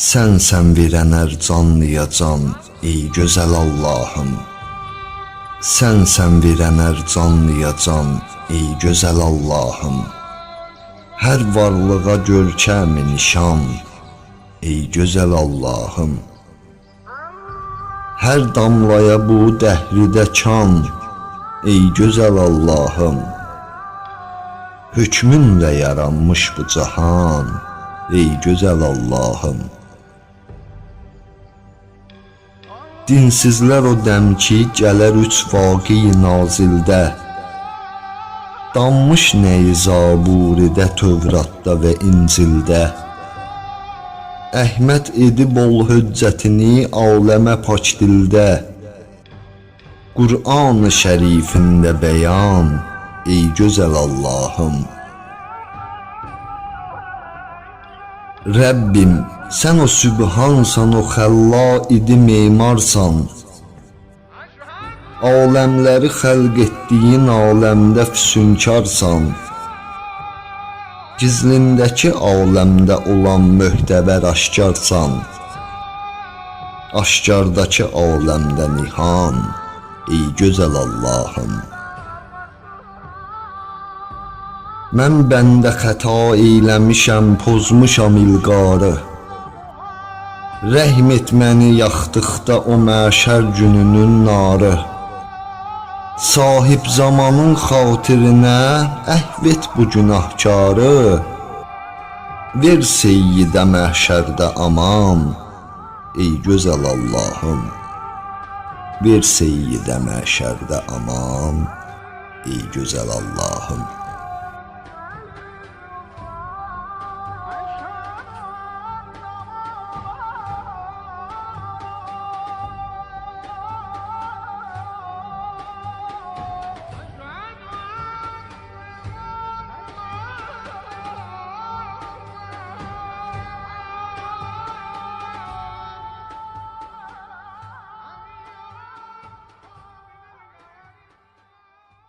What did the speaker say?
Sənsən verən hər canlıya can, ey gözəl Allahım. Sənsən verən hər canlıya can, ey gözəl Allahım. Hər varlığa görkəmi nişan, ey gözəl Allahım. Hər damlaya bu dəhridə kan, ey gözəl Allahım. Hükmünlə yaranmış bu cahan, ey gözəl Allahım. Dinsizlər o dəm gələr üç vaqi nazildə. Danmış nəyi zaburidə, Tövratda və İncildə. Əhməd edib ol hüccətini aləmə pak dildə. Qur'an-ı şərifində bəyan, ey gözəl Allahım. Rəbbim, sən o sübhansan, o xəlla idi memarsan. Aləmləri xəlq etdiyin aləmdə füsunkarsan. Gizlindəki aləmdə olan möhtəbər aşkarsan. Aşkardakı aləmdə nihan, ey gözəl Allahım. Mən bəndə xəta eyləmişəm, pozmuşam ilqarı. Rəhm et məni yaxdıqda o məşər gününün narı. Sahib zamanın xatirinə əhv et bu günahkarı. Ver seyyidə məhşərdə aman, ey gözəl Allahım. Ver seyyidə məhşərdə aman, ey gözəl Allahım.